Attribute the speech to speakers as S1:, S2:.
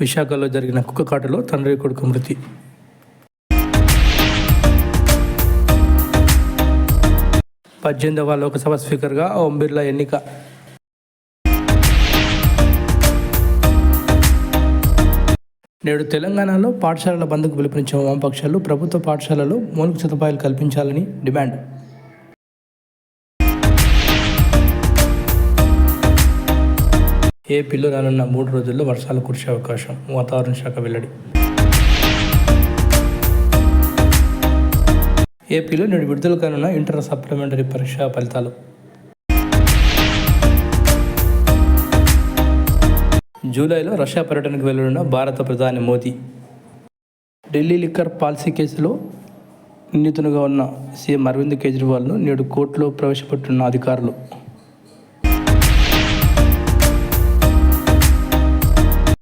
S1: విశాఖలో జరిగిన కుక్కకాటలో తండ్రి కొడుకు మృతి. పద్దెనిమిదవ లోకసభ స్పీకర్గా ఓం బిర్లా ఎన్నిక. నేడు తెలంగాణలో పాఠశాలల బంద్కు పిలుపునిచ్చిన వామపక్షాలు ప్రభుత్వ పాఠశాలలో మౌలిక సదుపాయాలు కల్పించాలని డిమాండ్. ఏపీలో రానున్న మూడు రోజుల్లో వర్షాలు కురిసే అవకాశం వాతావరణ శాఖ వెల్లడి. ఏపీలో నేడు విడుదల కానున్న ఇంటర్ సప్లిమెంటరీ పరీక్ష ఫలితాలు. జూలైలో రష్యా పర్యటనకు వెళ్ళనున్న భారత ప్రధాని మోదీ. ఢిల్లీ లిక్కర్ పాలసీ కేసులో నిందితునిగా ఉన్న సీఎం అరవింద్ కేజ్రీవాల్ను నేడు కోర్టులో ప్రవేశపెట్టున్న అధికారులు.